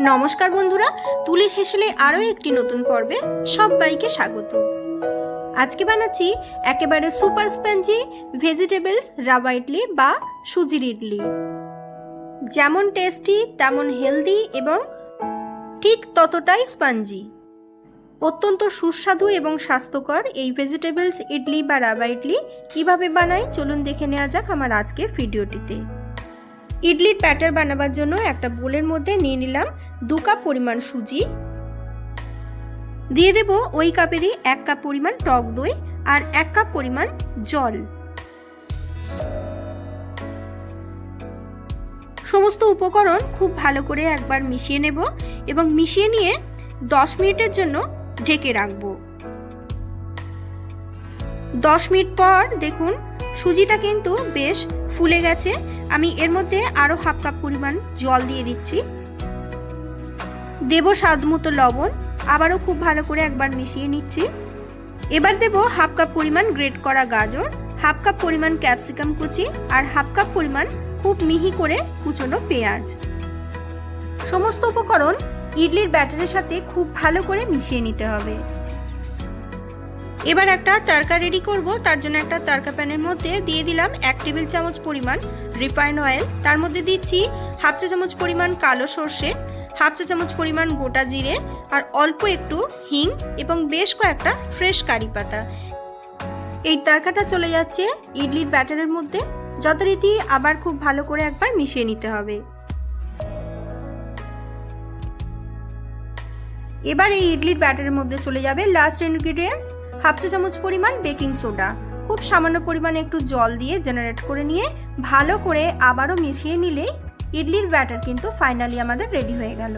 নমস্কার বন্ধুরা, তুলির হেসেলে আরও একটি নতুন পর্বে সবাইকে স্বাগত। আজকে বানাচ্ছি একেবারে super spongy vegetables, rava idli বা সুজির ইডলি। যেমন টেস্টি, তেমন হেলদি এবং ঠিক ততটাই স্পঞ্জি। অত্যন্ত সুস্বাদু এবং স্বাস্থ্যকর এই ভেজিটেবলস, ইডলি বা রাবা ইডলি কীভাবে বানাই চলুন দেখে নেওয়া যাক আমার আজকের ভিডিওটিতে। ইডলির ব্যাটার বানাবার জন্য একটা বোলের মধ্যে নিয়ে নিলাম দু কাপ পরিমাণ সুজি। দিয়ে দেব ওই কাপেরই এক কাপ পরিমাণ টক দই আর এক কাপ পরিমাণ জল। সমস্ত উপকরণ খুব ভালো করে একবার মিশিয়ে নেব এবং মিশিয়ে নিয়ে দশ মিনিটের জন্য ঢেকে রাখব। দশ মিনিট পর দেখুন সুজিটা কিন্তু বেশ ফুলে গেছে। আমি এর মধ্যে আরও হাফ কাপ পরিমাণ জল দিয়ে দিচ্ছি। দেব স্বাদ মতো লবণ, আবারও খুব ভালো করে একবার মিশিয়ে নিচ্ছি। এবার দেব হাফ কাপ পরিমাণ গ্রেট করা গাজর, হাফ কাপ পরিমাণ ক্যাপসিকাম কুচি আর হাফ কাপ পরিমাণ খুব মিহি করে কুচনো পেঁয়াজ। সমস্ত উপকরণ ইডলির ব্যাটারের সাথে খুব ভালো করে মিশিয়ে নিতে হবে। এবার একটা তরকা রেডি করব। তার জন্য একটা তরকা প্যানের মধ্যে দিয়ে দিলাম এক টেবিল চামচ পরিমাণ রিফাইন অয়েল তার মধ্যে দিচ্ছি হাফ চা চামচ পরিমাণ কালো সর্ষে, হাফ চা চামচ পরিমাণ গোটা জিরে আর অল্প একটু হিং এবং বেশ কয়েকটা ফ্রেশ কারি পাতা। এই তরকাটা চলে যাচ্ছে ইডলির ব্যাটারের মধ্যে। যথারীতি আবার খুব ভালো করে একবার মিশিয়ে নিতে হবে। এবার এই ইডলির ব্যাটারের মধ্যে চলে যাবে লাস্ট ইনগ্রিডিয়েন্টস হাফ চা চামচ পরিমাণ বেকিং সোডা খুব সামান্য পরিমাণে একটু জল দিয়ে জেনারেট করে নিয়ে ভালো করে আবারও মিশিয়ে নিলেই ইডলির ব্যাটার কিন্তু ফাইনালি আমাদের রেডি হয়ে গেল।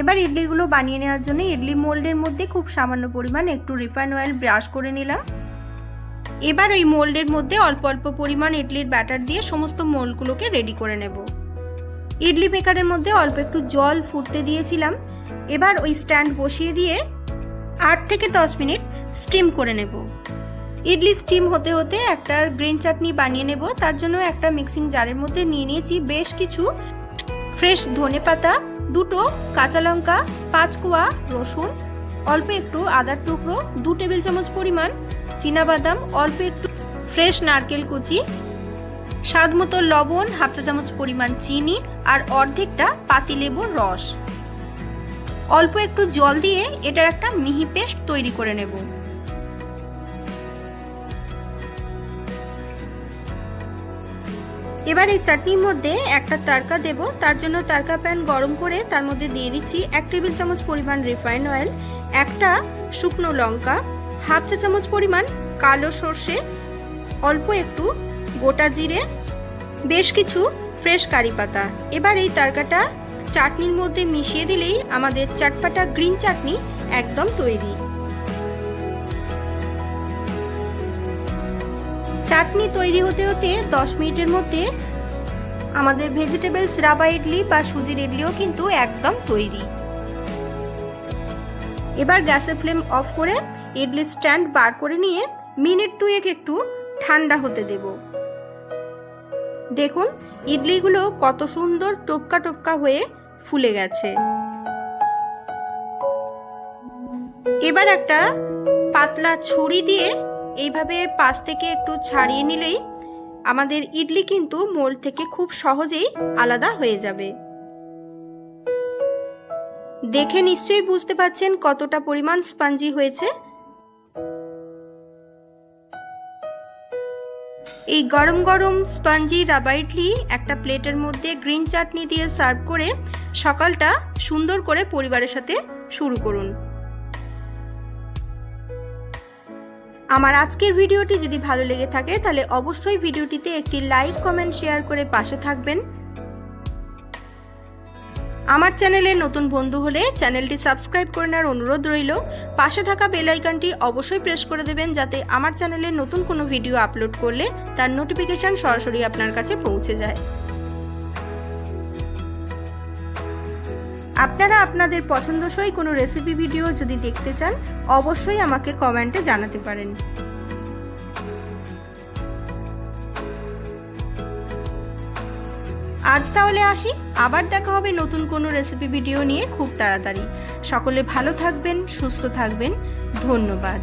এবার ইডলিগুলো বানিয়ে নেওয়ার জন্য ইডলি মোল্ডের মধ্যে খুব সামান্য পরিমাণ একটু রিফাইন অয়েল ব্রাশ করে নিলাম। এবার ওই মোল্ডের মধ্যে অল্প অল্প পরিমাণ ইডলির ব্যাটার দিয়ে সমস্ত মোল্ডগুলোকে রেডি করে নেব। ইডলি বেকারের মধ্যে অল্প একটু জল ফুটতে দিয়েছিলাম। এবার ওই স্ট্যান্ড বসিয়ে দিয়ে আট থেকে দশ মিনিট স্টিম করে নেব। ইডলি স্টিম হতে হতে একটা গ্রিন চাটনি বানিয়ে নেব। তার জন্য একটা মিক্সিং জারের মধ্যে নিয়ে নিয়েছি বেশ কিছু ফ্রেশ ধনে পাতা, দুটো কাঁচা লঙ্কা, পাঁচ কোয়া রসুন, অল্প একটু আদার টুকরো, দু টেবিল চামচ পরিমাণ বাদাম অল্প একটু ফ্রেশ নারকেল কুচি স্বাদ মতো লবণ, হাফ চা চামচ পরিমাণ চিনি আর অর্ধেকটা পাতিলেবুর রস। অল্প একটু জল দিয়ে এটার একটা মিহি পেস্ট তৈরি করে নেব। এবার এই চাটনির মধ্যে একটা তারকা দেব। তার জন্য তারকা প্যান গরম করে তার মধ্যে দিয়ে দিচ্ছি এক টেবিল চামচ পরিমাণ রিফাইন অয়েল, একটা শুকনো লঙ্কা, হাফ চা চামচ পরিমাণ কালো সর্ষে, অল্প একটু গোটা জিরে, বেশ কিছু ফ্রেশ কারি পাতা। এবার এই তারকাটা চাটনির মধ্যে মিশিয়ে দিলেই আমাদের চাটপাটা গ্রিন চাটনি একদম তৈরি। চাটনি তৈরি হতে হতে দশ মিনিটের মধ্যে আমাদের ভেজিটেবলস রাবা ইডলি বা সুজির ইডলিও কিন্তু একদম তৈরি। এবার গ্যাসের ফ্লেম অফ করে ইডলি স্ট্যান্ড বার করে নিয়ে মিনিট দুয়েক একটু ঠান্ডা হতে দেব। দেখুন, ইডলিগুলো কত সুন্দর টোপকা টোপকা হয়ে ফুলে গেছে। এবার একটা পাতলা ছুরি দিয়ে এইভাবে পাশ থেকে একটু ছাড়িয়ে নিলেই আমাদের ইডলি কিন্তু মোল থেকে খুব সহজেই আলাদা হয়ে যাবে। দেখে নিশ্চয়ই বুঝতে পারছেন কতটা পরিমাণ স্পঞ্জি হয়েছে। এই গরম গরম স্পঞ্জি রাবা ইডলি একটা প্লেটের মধ্যে গ্রিন চাটনি দিয়ে সার্ভ করে সকালটা সুন্দর করে পরিবারের সাথে শুরু করুন। আমার আজকের ভিডিওটি যদি ভালো লেগে থাকে তাহলে অবশ্যই ভিডিওটিতে একটি লাইক, কমেন্ট, শেয়ার করে পাশে থাকবেন। আমার চ্যানেলে নতুন বন্ধু হলে চ্যানেলটি সাবস্ক্রাইব করে নেওয়ার অনুরোধ রইল। পাশে থাকা বেল আইকনটি অবশ্যই প্রেস করে দেবেন যাতে আমার চ্যানেলে নতুন কোনো ভিডিও আপলোড করলে তার নোটিফিকেশন সরাসরি আপনার কাছে পৌঁছে যায়। আপনারা আপনাদের পছন্দসই কোনো রেসিপি ভিডিও যদি দেখতে চান, অবশ্যই আমাকে কমেন্টে জানাতে পারেন। আজ তাহলে আসি। আবার দেখা হবে নতুন কোনো রেসিপি ভিডিও নিয়ে খুব তাড়াতাড়ি। সকলে ভালো থাকবেন, সুস্থ থাকবেন। ধন্যবাদ।